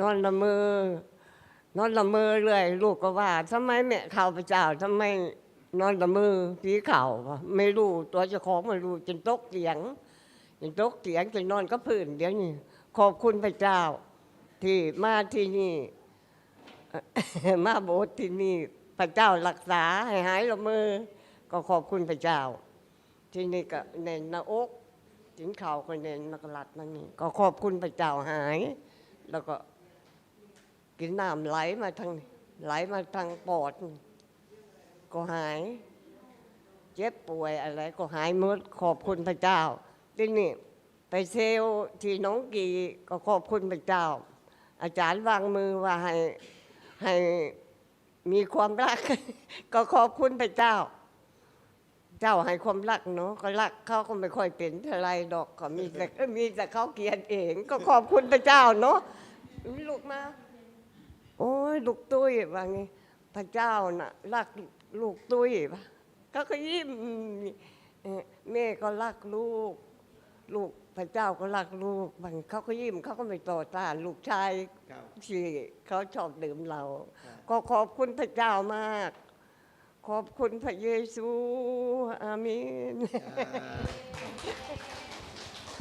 นอนละเมอนอนละเมอเลยลูกก็ว่าทำไมแม่ข่าวพระเจ้าทำไมนอนละเมอผีเข่าวะไม่รู้ตัวเจ้าของไม่รู้จนตกเตียงจนตกเตียงจนนอนก็พื้นเดี๋ยวนี้ขอบคุณพระเจ้า ที่มาที่นี่ มาโบสถ์ที่นี่พระเจ้ารักษาให้หายละเมอก็ขอบคุณพระเจ้า ที่นี่ก็เน้นหน้าอกถึงเข่าก็เน้นนักลัดนั่นนี่ก็ขอบคุณพระเจ้าหาย แล้วก็ กินน้ำไหลมาทางไหลมาทางปอด ก็หาย เจ็บป่วยอะไรก็หายหมดขอบคุณพระเจ้า ที่นี่ไปเซลที่น้องกีก็ขอบคุณพระเจ้า อาจารย์วางมือว่าให้ให้มีความรัก ก็ขอบคุณพระเจ้า เจ้าให้ความรักเนาะก็รักเขาก็ไม่ค่อยเป็นเท่าไรดอกก็มีแต่มีแต่เขาเกลียดเอง ก็ขอบคุณพระเจ้าเนาะลูกมา โอ้ยลูกตุ้ยว่าไงพระเจ้าน่ะรักลูกตุ้ยปะก็ก็ยิ้มแม่ก็รักลูก ลูกพระเจ้าก็รักลูกบางเขาก็ยิ้มเขาก็ไม่ต่อต้านลูกชายที่เขาชอบดื่มเรา ก็ขอบคุณพระเจ้ามาก ขอบคุณพระเยซู อาเมน